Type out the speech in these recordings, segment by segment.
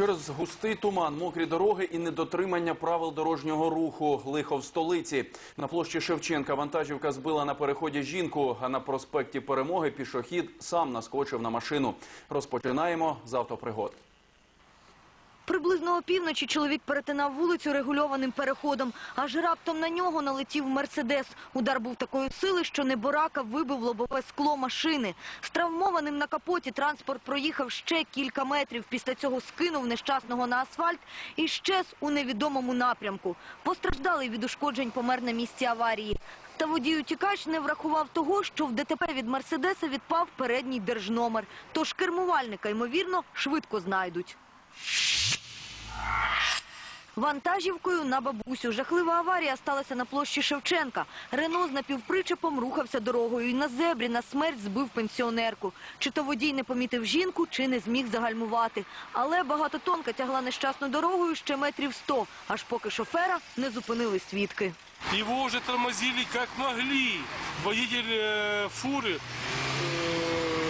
Через густий туман, мокрі дороги і недотримання правил дорожнього руху. Лихо в столиці. На площі Шевченка вантажівка збила на переході жінку, а на проспекті Перемоги пішохід сам наскочив на машину. Розпочинаємо з автопригод. Приблизно опівночі чоловік перетинав вулицю регульованим переходом, аж раптом на нього налетів «Мерседес». Удар був такої сили, що неборака вибив лобове скло машини. З травмованим на капоті транспорт проїхав ще кілька метрів. Після цього скинув нещасного на асфальт і щез у невідомому напрямку. Постраждалий від ушкоджень помер на місці аварії. Та водій-утікач не врахував того, що в ДТП від «Мерседеса» відпав передній держномер. Тож кермувальника, ймовірно, швидко знайдуть. Вантажівкою на бабусю. Жахлива аварія сталася на площі Шевченка. Рено з напівпричепом рухався дорогою і на зебрі на смерть збив пенсіонерку. Чи то водій не помітив жінку, чи не зміг загальмувати. Але багатотонка тягла нещасну дорогою ще метрів сто, аж поки шофера не зупинили свідки. Его уже тормозили как могли. Водитель э, фуры э,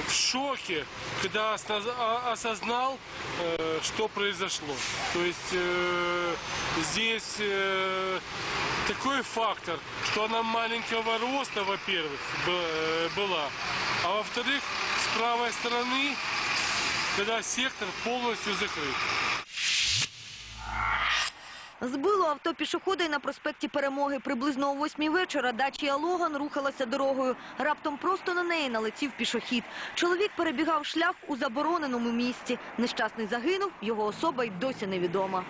в шоке, когда осна- а- осознал, э, что произошло. То есть э, здесь э, такой фактор, что она маленького роста, во-первых, б- э, была, а во-вторых, с правой стороны, когда сектор полностью закрыт. Збило авто пішохода й на проспекті Перемоги. Приблизно о восьмій вечора дачія Логан рухалася дорогою. Раптом просто на неї налетів пішохід. Чоловік перебігав шлях у забороненому місці. Нещасний загинув, його особа й досі невідома.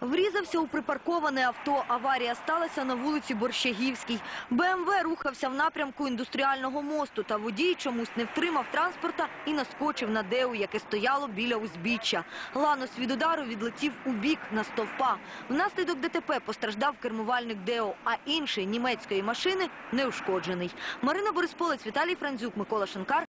Врізався у припарковане авто. Аварія сталася на вулиці Борщагівській. БМВ рухався в напрямку індустріального мосту, та водій чомусь не втримав транспорта і наскочив на Деу, яке стояло біля узбіччя. Ланос від удару відлетів у бік на стовпа. Внаслідок ДТП постраждав кермувальник Део, а інший німецької машини неушкоджений. Марина Борисполець, Віталій Франзюк, Микола Шенкар.